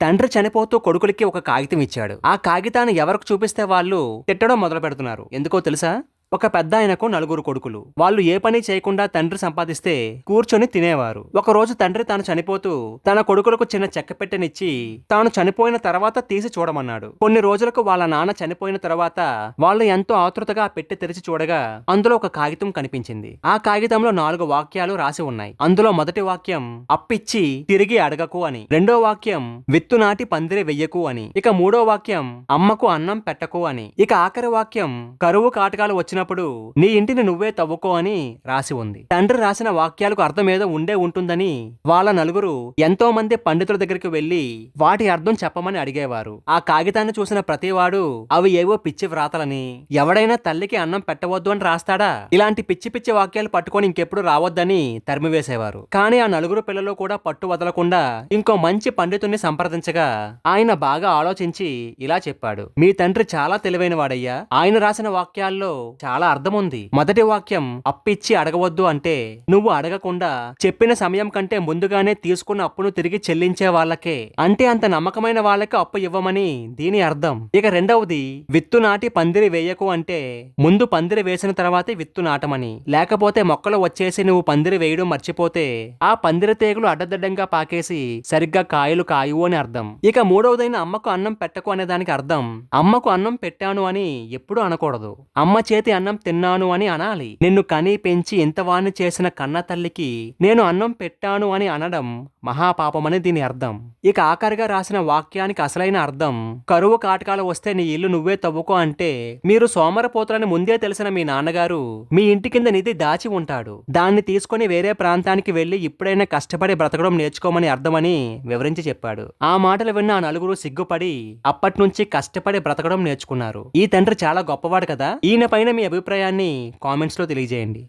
తండ్రి చనిపోతూ కొడుకులకి ఒక కాగితం ఇచ్చాడు. ఆ కాగితాన్ని ఎవరికి చూపిస్తే వాళ్ళు తిట్టడం మొదలు పెడుతున్నారు ఎందుకో తెలుసా? ఒక పెద్ద ఆయనకు నలుగురు కొడుకులు. వాళ్ళు ఏ పని చేయకుండా తండ్రి సంపాదిస్తే కూర్చొని తినేవారు. ఒక రోజు తండ్రి తాను చనిపోతూ తన కొడుకులకు చిన్న చెక్క పెట్టెనిచ్చి తాను చనిపోయిన తర్వాత తీసి చూడమన్నాడు. కొన్ని రోజులకు వాళ్ళ నాన్న చనిపోయిన తర్వాత వాళ్ళు ఎంతో ఆతృతగా ఆ పెట్టె తెరిచి చూడగా అందులో ఒక కాగితం కనిపించింది. ఆ కాగితంలో నాలుగు వాక్యాలు రాసి ఉన్నాయి. అందులో మొదటి వాక్యం అప్పిచ్చి తిరిగి అడగకు అని. రెండో వాక్యం విత్తు నాటి పందిరి వెయ్యకు అని. ఇక మూడో వాక్యం అమ్మకు అన్నం పెట్టకు అని. ఇక ఆఖరి వాక్యం కరువు కాటకాలు వచ్చినప్పుడు నీ ఇంటిని నువ్వే తవ్వుకో అని రాసి ఉంది. తండ్రి రాసిన వాక్యాలకు అర్థం ఏదో ఉండే ఉంటుందని వాళ్ళ నలుగురు ఎంతో మంది పండితుల దగ్గరికి వెళ్ళి వాటి అర్థం చెప్పమని అడిగేవారు. ఆ కాగితాన్ని చూసిన ప్రతివాడు అవి ఏవో పిచ్చి వ్రాతలని. ఎవడైనా తల్లికి అన్నం పెట్టవద్దు అని రాస్తాడా? ఇలాంటి పిచ్చి పిచ్చి వాక్యాలు పట్టుకొని ఇంకెప్పుడు రావద్దని తరిమివేసేవారు. కానీ ఆ నలుగురు పిల్లలు కూడా పట్టు వదలకుండా ఇంకో మంచి పండితుణ్ణి సంప్రదించగా ఆయన బాగా ఆలోచించి ఇలా చెప్పాడు. మీ తండ్రి చాలా తెలివైన వాడయ్యా ఆయన రాసిన వాక్యాల్లో చాలా అర్థం ఉంది మొదటి వాక్యం అప్పిచ్చి అడగవద్దు అంటే నువ్వు అడగకుండా చెప్పిన సమయం కంటే ముందుగానే తీసుకున్న అప్పును తిరిగి చెల్లించే వాళ్ళకే. అంటే అంత నమ్మకమైన వాళ్ళకి అప్పు ఇవ్వమని దీని అర్థం. ఇక రెండవది విత్తు నాటి పందిరి వేయకు అంటే ముందు పందిరి వేసిన తర్వాతే విత్తు నాటమని. లేకపోతే మొక్కలు వచ్చేసి నువ్వు పందిరి వేయడం మర్చిపోతే ఆ పందిరి తీగలు అడ్డదిడ్డంగా పాకేసి సరిగ్గా కాయలు కాయవు అని అర్థం. ఇక మూడవదైన అమ్మకు అన్నం పెట్టకు అనే దానికి అర్థం. అమ్మకు అన్నం పెట్టాను అని ఎప్పుడూ అనకూడదు. అమ్మ చేతి అన్నం తిన్నాను అని అనాలి. నిన్ను కని పెంచి ఇంతవాణ్ణి చేసిన కన్న తల్లికి నేను అన్నం పెట్టాను అని అనడం మహాపాపమని దీని అర్థం. ఇక ఆఖరిగా రాసిన వాక్యానికి అసలైన అర్థం కరువు కాటకాలు వస్తే నీ ఇల్లు నువ్వే తవ్వుకో అంటే మీరు సోమరపోతులని ముందే తెలిసిన మీ నాన్నగారు మీ ఇంటి కింద నిధి దాచి ఉంటాడు. దాన్ని తీసుకొని వేరే ప్రాంతానికి వెళ్ళి ఇప్పుడైనా కష్టపడి బ్రతకడం నేర్చుకోమని అర్థమని వివరించి చెప్పాడు. ఆ మాటలు విన్న ఆ నలుగురు సిగ్గుపడి అప్పటి నుంచి కష్టపడి బ్రతకడం నేర్చుకున్నారు. ఈ తండ్రి చాలా గొప్పవాడు కదా? ఈయన పైన మీ అభిప్రాయాన్ని కామెంట్స్లో తెలియజేయండి.